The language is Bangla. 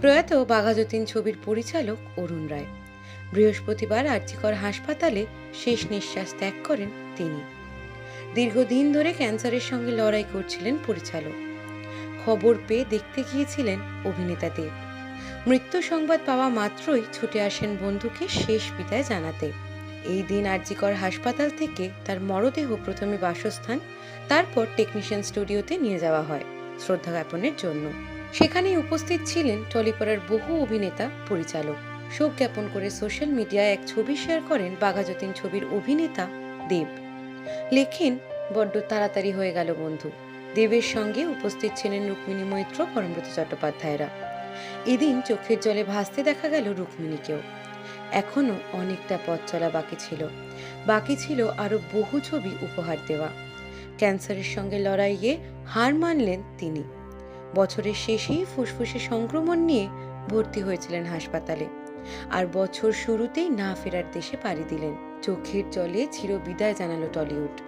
প্রয়াত বাঘাযতীন ছবির পরিচালক অরুণ রায়। বৃহস্পতিবার আর্জিকর হাসপাতালে শেষ নিঃশ্বাস ত্যাগ করেন তিনি। দীর্ঘদিন ধরে ক্যান্সারের সঙ্গে লড়াই করছিলেন পরিচালক। খবর পেয়ে দেখতে গিয়েছিলেন অভিনেতা দেব মৃত্যু সংবাদ পাওয়া মাত্রই ছুটে আসেন বন্ধুকে শেষ বিদায় জানাতে। এই দিন আরজিকর হাসপাতাল থেকে তার মরদেহ প্রথমে বাসস্থান, তারপর টেকনিশিয়ান স্টুডিওতে নিয়ে যাওয়া হয়, শ্রদ্ধা জ্ঞাপনের জন্য। সেখানেই উপস্থিত ছিলেন টলিপাড়ার বহু অভিনেতা, পরিচালক। শোক জ্ঞাপন করে সোশ্যাল মিডিয়ায় এক ছবি শেয়ার করেন বাঘাযতীন ছবির অভিনেতা দেব। লেখেন, বড্ড তাড়াতাড়ি হয়ে গেল বন্ধু। দেবের সঙ্গে উপস্থিত ছিলেন রুক্মিণী মৈত্র, পরমব্রত চট্টোপাধ্যায়রা। এদিন চোখের জলে ভাসতে দেখা গেল রুক্মিণীকেও। এখনও অনেকটা পথ চলা বাকি ছিল। বাকি ছিল আরও বহু ছবি উপহার দেওয়া। ক্যান্সারের সঙ্গে লড়াইয়ে হার মানলেন তিনি। বছরের শেষেই ফুসফুসে সংক্রমণ নিয়ে ভর্তি হয়েছিলেন হাসপাতালে। আর বছর শুরুতেই না ফেরার দেশে পাড়ি দিলেন। চোখের জলে চিরবিদায় জানালো টলিউড।